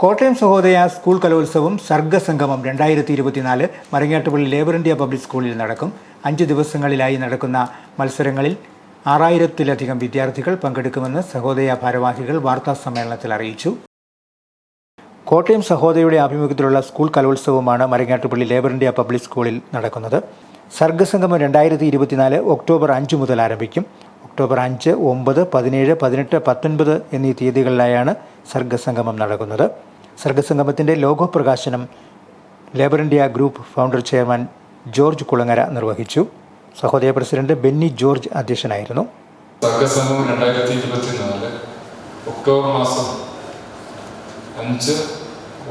Kottayam Sahodaya school കലോത്സവം സർഗസംഗമം രണ്ടായിരത്തി ഇരുപത്തിനാല് മരങ്ങാട്ടുപള്ളി ലേബർ ഇന്ത്യ പബ്ലിക് സ്കൂളിൽ നടക്കും. അഞ്ച് ദിവസങ്ങളിലായി നടക്കുന്ന മത്സരങ്ങളിൽ ആറായിരത്തിലധികം വിദ്യാർത്ഥികൾ പങ്കെടുക്കുമെന്ന് സഹോദയ ഭാരവാഹികൾ വാർത്താ സമ്മേളനത്തിൽ അറിയിച്ചു. കോട്ടയം സഹോദയയുടെ ആഭിമുഖ്യത്തിലുള്ള സ്കൂൾ കലോത്സവമാണ് മരങ്ങാട്ടുപള്ളി ലേബർ ഇന്ത്യ പബ്ലിക് സ്കൂളിൽ നടക്കുന്നത്. സർഗസംഗമം രണ്ടായിരത്തി ഇരുപത്തിനാല് ഒക്ടോബർ അഞ്ച് മുതൽ ആരംഭിക്കും. ഒക്ടോബർ അഞ്ച് ഒമ്പത് പതിനേഴ് പതിനെട്ട് പത്തൊൻപത് എന്നീ തീയതികളിലായാണ് സർഗസംഗമം നടക്കുന്നത്. സർഗസംഗമത്തിന്റെ ലോഗോ പ്രകാശനം Labour India group founder chairman George Kulangara നിർവഹിച്ചു. സഹോദയ പ്രസിഡന്റ് ബെന്നി ജോർജ് അധ്യക്ഷനായിരുന്നു. സർഗസംഗമം രണ്ടായിരത്തി ഇരുപത്തിനാല് ഒക്ടോബർ മാസം അഞ്ച്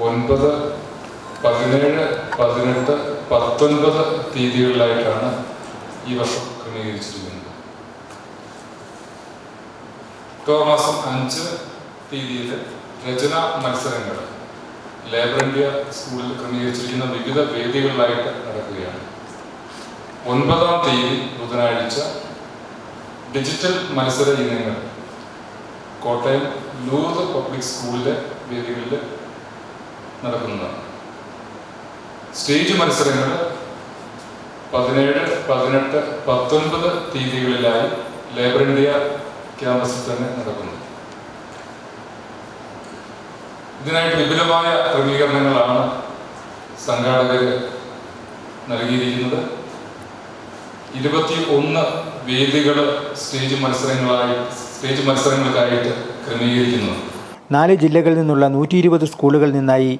ഒൻപത് പതിനേഴ് പതിനെട്ട് പത്തൊൻപത് തീയതികളിലായിട്ടാണ് ഈ വർഷം ക്രമീകരിച്ചിരിക്കുന്നത്. ഒക്ടോബർ മാസം അഞ്ച് തീയതിയിൽ രചന മത്സരങ്ങൾ ലേബർ ഇന്ത്യ സ്കൂളിൽ ക്രമീകരിച്ചിരിക്കുന്ന വിവിധ വേദികളിലായിട്ട് നടക്കുകയാണ്. ഒൻപതാം തീയതി ബുധനാഴ്ച ഡിജിറ്റൽ മത്സര ഇനങ്ങൾ കോട്ടയം ലൂർദ് പബ്ലിക് സ്കൂളിലെ വേദികളിൽ നടക്കുന്നതാണ്. സ്റ്റേജ് മത്സരങ്ങൾ പതിനേഴ് പതിനെട്ട് പത്തൊൻപത് തീയതികളിലായി ലേബർ ഇന്ത്യ ക്യാമ്പസിൽ തന്നെ നടക്കുന്നു. ഇതിനായിട്ട് വിപുലമായ ക്രമീകരണങ്ങളാണ് സംഘാടകർ നൽകിയിരിക്കുന്നത്. ഇരുപത്തി ഒന്ന് വേദികൾ സ്റ്റേജ് മത്സരങ്ങളായി സ്റ്റേജ് മത്സരങ്ങൾക്കായിട്ട് ക്രമീകരിക്കുന്നു. നാല് ജില്ലകളിൽ നിന്നുള്ള നൂറ്റി ഇരുപത് സ്കൂളുകളിൽ നിന്നായി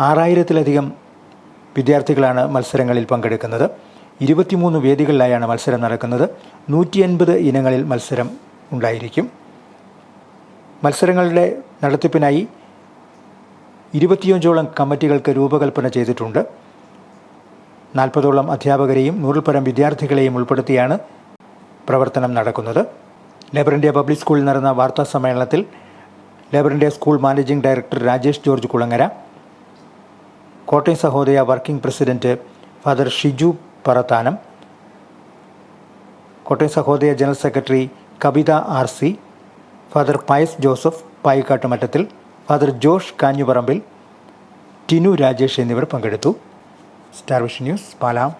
ആറായിരത്തിലധികം വിദ്യാർത്ഥികളാണ് മത്സരങ്ങളിൽ പങ്കെടുക്കുന്നത്. ഇരുപത്തിമൂന്ന് വേദികളിലായാണ് മത്സരം നടക്കുന്നത്. നൂറ്റി അൻപത് ഇനങ്ങളിൽ മത്സരം ഉണ്ടായിരിക്കും. മത്സരങ്ങളുടെ നടത്തിപ്പിനായി ഇരുപത്തിയഞ്ചോളം കമ്മിറ്റികൾക്ക് രൂപകൽപ്പന ചെയ്തിട്ടുണ്ട്. നാൽപ്പതോളം അധ്യാപകരെയും നൂറിൽ പരം വിദ്യാർത്ഥികളെയും ഉൾപ്പെടുത്തിയാണ് പ്രവർത്തനം നടക്കുന്നത്. ലേബർ ഇന്ത്യ പബ്ലിക് സ്കൂളിൽ നടന്ന വാർത്താ സമ്മേളനത്തിൽ Labour India school managing director Rajesh George Kulangara Kottayam Sahodaya working president father Shiju Parathanam Kottayam Sahodaya general secretary Kavitha R C father Pius Joseph Payikkatt Mattathil father Josh Kanjuparambil Tinu Rajesh എന്നിവർ പങ്കെടുത്തു. Star vision news പാലാം.